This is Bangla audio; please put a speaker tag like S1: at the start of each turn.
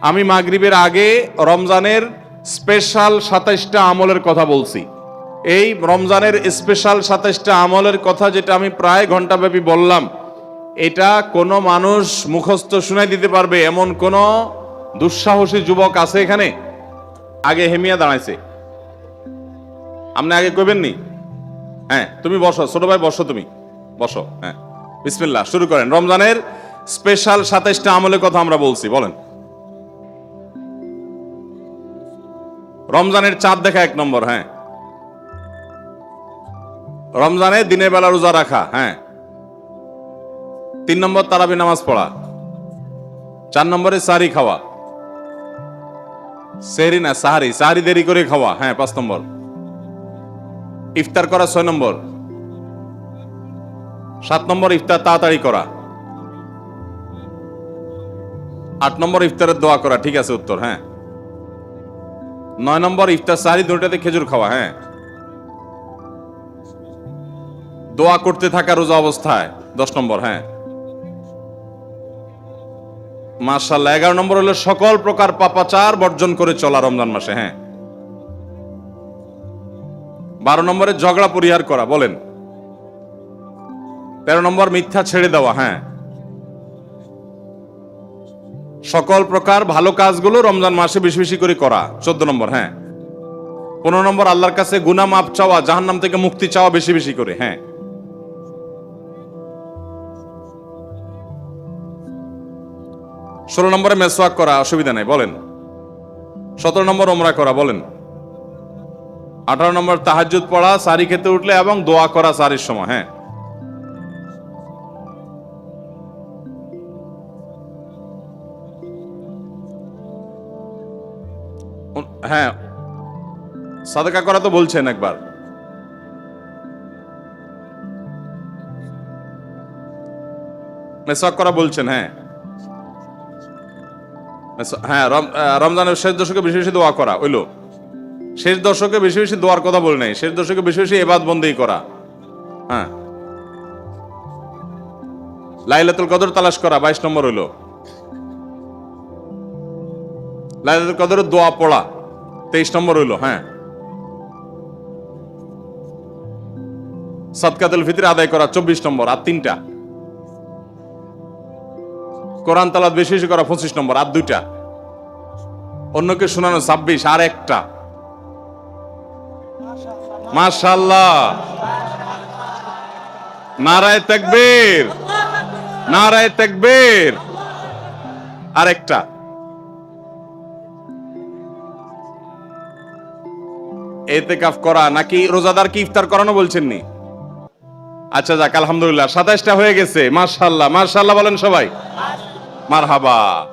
S1: আমি মাগরিবের আগে রমজানের স্পেশাল সাতাইশটা আমলের কথা বলছি। এই রমজানের স্পেশাল সাতাইশটা আমলের কথা যেটা আমি প্রায় ঘন্টাব্যাপী বললাম, এটা কোনো মানুষ মুখস্থ শুনাই দিতে পারবে এমন কোনো দুঃসাহসী যুবক আছে এখানে? আগে হেমিয়া দাঁড়াইছে। আপনি আগে কইবেন নি? হ্যাঁ তুমি বসো, ছোট ভাই বসো তুমি। বসো হ্যাঁ। বিসমিল্লাহ, শুরু করেন। রমজানের স্পেশাল সাতাইশটা আমলের কথা আমরা বলছি, বলেন। রমজানের চাঁদ দেখা এক নম্বর হ্যাঁ। রমজানে দিনের বেলা রোজা রাখা হ্যাঁ। তিন নম্বর তারাবি নামাজ পড়া। চার নম্বরে সারি খাওয়া। সেহরি না, সাহারি সাহারি দেরি করে খাওয়া হ্যাঁ পাঁচ নম্বর। ইফতার করা ছয় নম্বর। সাত নম্বর ইফতার তাড়াতাড়ি করা। আট নম্বর ইফতারের দোয়া করা, ঠিক আছে উত্তর হ্যাঁ। নয় নম্বর ইফতার সাহারি দুটাতে খেজুর খাওয়া হ্যাঁ। দোয়া করতে থাকা রোজা অবস্থায়, দশ নম্বর হ্যাঁ। মার্শাল্লাহ এগারো নম্বর হলো সকল প্রকার পাপাচার বর্জন করে চলা রমজান মাসে হ্যাঁ। বারো নম্বরে ঝগড়া পরিহার করা, বলেন। তেরো নম্বর মিথ্যা ছেড়ে দেওয়া হ্যাঁ। সকল প্রকার ভালো কাজগুলো রমজান মাসে বেশি বেশি করে করা। চোদ্দ নম্বর হ্যাঁ। পনেরো নম্বর, আল্লাহর কাছে গুনা মাপ চাওয়া, জাহান্নাম থেকে মুক্তি চাওয়া বেশি বেশি করে হ্যাঁ। ষোলো নম্বরে মেসওয়াক করা, অসুবিধা নেই, বলেন। সতেরো নম্বর ওমরা করা, বলেন। আঠারো নম্বর তাহাজ্জুদ পড়া, সারি খেতে উঠলে এবং দোয়া করা সারির সময় হ্যাঁ। হ্যাঁ। সাদাকা করা তো বলছেন একবার। করা বলছেন হ্যাঁ। হ্যাঁ রমজানের শেষ দশকে বেশি বেশি দোয়া করা ওইলো শেষ দশকে বেশি বেশি দোয়ার কথা বলে নাই, শেষ দশকে বেশি বেশি এবাদ বন্দেই করা হ্যাঁ। লাইলাতুল কদর তালাশ করা, বাইশ নম্বর হইল। লাইলাতুল কদরের দোয়া পড়া তেইশ নম্বর হইল হ্যাঁ। সৎকাতুল ফিতর আদায় করা চব্বিশ নম্বর, আর তিনটা। কোরআন তালাত বেশি বেশি করা পঁচিশ নম্বর, আর দুইটা। অন্যকে শোনানো ছাব্বিশ, আর একটা। মাশাল্লাহ নারায় তাকবীর। নারায় আর একটা এতে কাফ করা নাকি রোজাদার কি ইফতার করানো বলছেননি? আচ্ছা যাক, আলহামদুলিল্লাহ, সাতাইশটা হয়ে গেছে মার্শাল্লাহ মার্শাল্লাহ বলেন সবাই। মারহাবা।